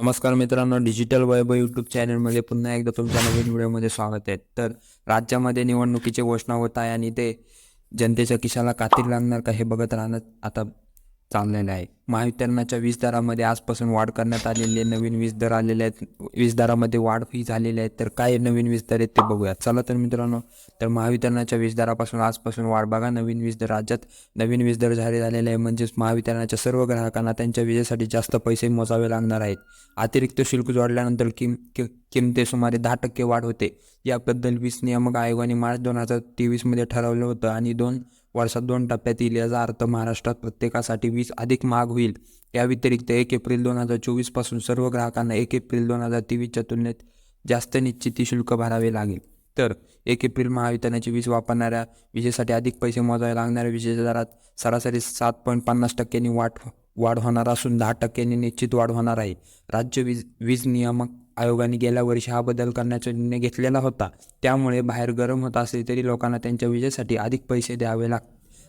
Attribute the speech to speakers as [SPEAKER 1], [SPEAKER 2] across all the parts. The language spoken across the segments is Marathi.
[SPEAKER 1] नमस्कार मित्रांनो डिजिटल वैभव यूट्यूब चॅनलमध्ये पुन्हा एकदा तुमच्या नवीन व्हिडिओमध्ये स्वागत आहे. तर राज्यामध्ये निवडणुकीची घोषणा होत आहे आणि ते जनतेच्या खिशाला कातील लागणार का हे बघत राहणं आता चाललेलं आहे महावितरणाच्या वीज दरामध्ये आजपासून वाढ करण्यात आलेली आहे. नवीन वीज दर आलेले आहेत. वीज दरामध्ये वाढ ही झालेली आहे. तर काय नवीन वीज दर आहेत ते बघूया. चला तर मित्रांनो तर महावितरणाच्या वीज दरापासून आजपासून वाढ बघा. नवीन वीज दर राज्यात नवीन वीज दर जाहीर झालेले आहे. म्हणजेच महावितरणाच्या सर्व ग्राहकांना त्यांच्या विजेसाठी जास्त पैसे मोजावे लागणार आहेत. अतिरिक्त शुल्क जोडल्यानंतर किम कि किमते सुमारे दहा टक्के वाढ होते. याबद्दल वीज नियामक आयोगाने मार्च दोन हजार तेवीसमध्ये ठरवलं होतं. आणि दोन वर्षात दोन टप्प्यात येईल याचा अर्थ महाराष्ट्रात प्रत्येकासाठी वीज अधिक महाग होईल. या व्यतिरिक्त एक एप्रिल दोन हजार चोवीसपासून सर्व ग्राहकांना एक एप्रिल दोन हजार तेवीसच्या तुलनेत जास्त निश्चिती शुल्क भरावे लागेल. तर एक एप्रिल महावितरणाची वीज वापरणाऱ्या विजेसाठी अधिक पैसे मोजावे लागणाऱ्या विजेच्या दरात सरासरी सात पॉईंट पन्नास टक्क्यांनी वाढ हो वाढ होणार असून दहा टक्क्यांनी निश्चित वाढ होणार आहे. राज्य वीज वीज नियामक आयोगाने गेल्या वर्षी हा बदल करण्याचा निर्णय घेतलेला होता. त्यामुळे बाहेर गरम होत असले तरी लोकांना त्यांच्या विजेसाठी अधिक पैसे द्यावे लाग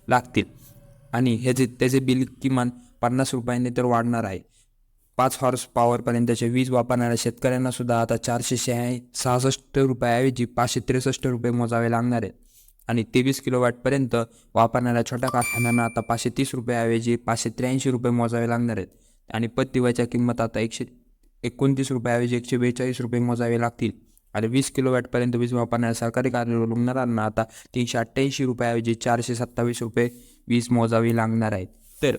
[SPEAKER 1] लागतील. आणि ह्याचे त्याचे बिल किमान पन्नास रुपयांनी तर वाढणार आहे. पाच हॉर्स पॉवरपर्यंतचे वीज वापरणाऱ्या शेतकऱ्यांना सुद्धा आता चारशे शहाऐ सहासष्ट रुपयाऐवजी पाचशे त्रेसष्ट रुपये मोजावे लागणार आहेत. आणि तेवीस किलोवॅटपर्यंत वापरणाऱ्या छोट्या कारखान्यांना आता पाचशे तीस रुपयाऐवजी पाचशे त्र्याऐंशी रुपये मोजावे लागणार आहेत. आणि पत्तीवाच्या किंमत आता एकशे एकोणतीस रुपयाऐवजी एकशे बेचाळीस रुपये मोजावे लागतील. आणि वीस किलोवॅटपर्यंत वीज वापरणाऱ्या सरकारी कार्यालयांना आता तीनशे अठ्ठ्याऐंशी रुपयाऐवजी चारशे सत्तावीस रुपये वीज मोजावी लागणार आहेत. तर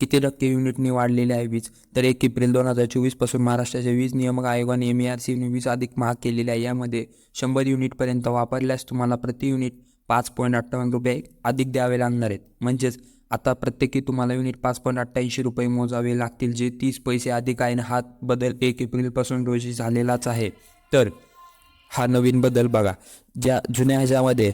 [SPEAKER 1] किती टक्के युनिटने वाढलेली आहे वीज? तर एक एप्रिल दोन हजार चोवीसपासून महाराष्ट्राच्या वीज नियामक आयोगाने एम ए आर सीने वीज अधिक महाग केलेली आहे. यामध्ये शंभर युनिटपर्यंत वापरल्यास तुम्हाला प्रति युनिट पाच पॉईंट अठ्ठावन्न रुपये अधिक द्यावे लागणार आहेत. म्हणजेच आता प्रत्येकी तुम्हाला युनिट पाच पॉईंट अठ्ठ्याऐंशी रुपये मोजावे लागतील जे तीस पैसे अधिक आहे आणि हा बदल एक एप्रिलपासून रोजी झालेलाच आहे. तर हा नवीन बदल बघा. ज्या जुन्या ह्याच्यामध्ये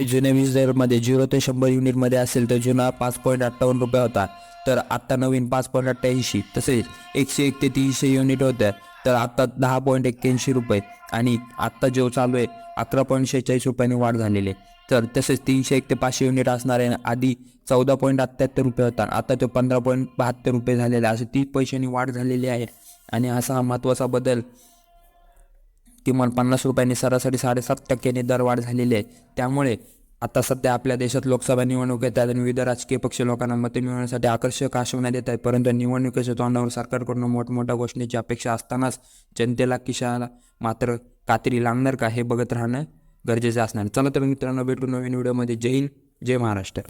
[SPEAKER 1] जुन्या वीज दरमध्ये झिरो ते शंभर युनिटमध्ये असेल तर जुना पाच पॉईंट अठ्ठावन्न रुपये होता. तर आत्ता नवीन पाच पॉईंट अठ्ठ्याऐंशी तसेच एकशे एक ते तीनशे युनिट होत्या तर आत्ता दहा पॉईंट एक्क्याऐंशी रुपये आणि आत्ता जो चालू आहे अकरा पॉईंट शेहेचाळीस रुपयांनी वाढ झालेली आहे. तर तसेच तीनशे एक ते पाचशे युनिट असणारे आधी चौदा पॉईंट अठ्ठ्याहत्तर रुपये होता. आता तो पंधरा पॉईंट बहात्तर रुपये झालेला आहे. असे तीस पैशांनी वाढ झालेली आहे. आणि असा हा महत्त्वाचा बदल किमान पन्नास रुपयांनी सरासरी साडेसात टक्क्यांनी दरवाढ झालेली आहे. त्यामुळे आता सध्या आपल्या देशात लोकसभा निवडणूक येत आहेत आणि विविध राजकीय पक्ष लोकांना मते मिळवण्यासाठी आकर्षक आश्वासनं देत आहेत. परंतु निवडणुकीच्या तोंडावर सरकारकडून मोठमोठ्या घोषणेची अपेक्षा असतानाच जनतेला किशाला मात्र कात्री लागणार का हे बघत राहणं गरजेचं असणार. चला तर मित्रांनो भेटू नवीन व्हिडिओमध्ये. जय हिंद जय महाराष्ट्र.